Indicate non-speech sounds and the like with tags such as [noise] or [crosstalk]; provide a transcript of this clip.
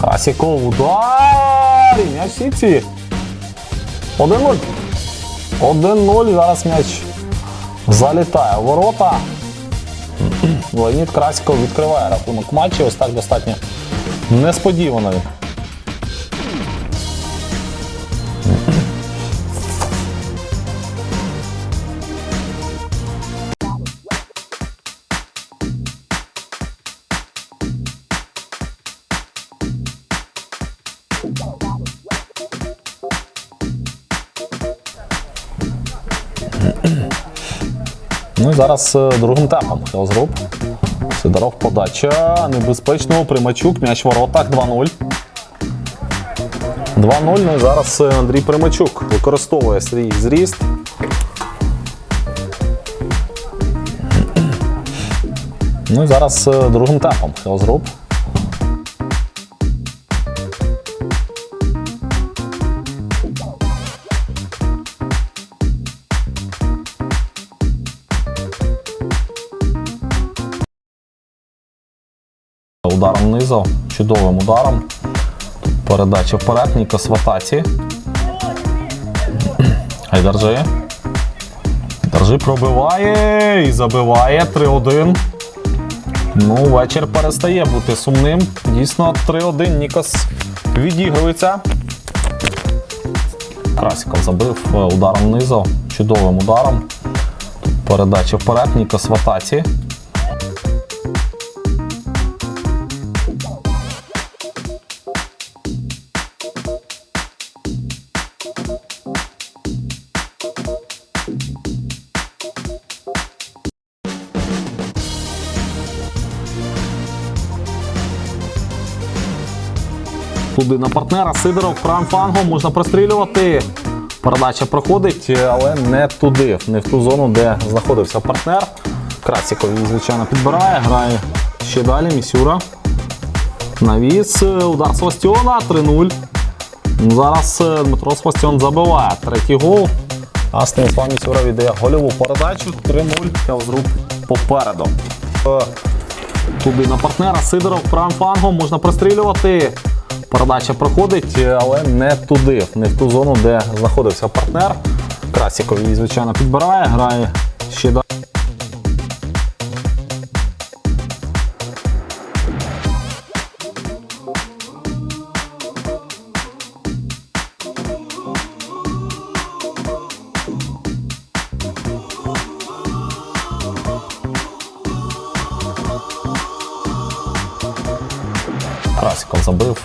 Красіков удар! І М'яч в сітці. 1-0. 1-0. Зараз м'яч залітає в ворота. Леонід Красіков відкриває рахунок матчу. Ось так достатньо несподівано. Ну і зараз е, другим темпом Хелзруб. Сидоров подача. Небезпечно. Примачук. М'яч в воротах 2-0. 2-0. Ну і зараз е, Андрій Примачук використовує свій зріст. Ну і зараз е, другим темпом Хелзруб. [clears throat] Ударом низу, чудовим ударом. Передача вперед, Нікос в атаці. Айдарджи. Держи пробиває і забиває 3-1. Ну, вечір перестає бути сумним. Дійсно, 3-1 Нікос відігрується. Красіков забив ударом низу, чудовим ударом. Передача вперед, Нікос в. Туди на партнера Сидоров правим флангом можна прострілювати. Передача проходить, але не туди, не в ту зону, де знаходився партнер. Красіков її, звичайно, підбирає, грає ще далі. Місюра. Навіс. Удар Свастіона 3-0. Ну, Зараз е, Дмитро Свастіон забиває третій гол. А Станіслав Місюра віддає гольову передачу 3-0. Хелзруб попереду. Е, Туди на партнера Сидоров правим флангом можна прострілювати. Передача проходить, але не туди, не в ту зону, де знаходився партнер. Красіков звичайно, підбирає, грає ще далі. Красіков забив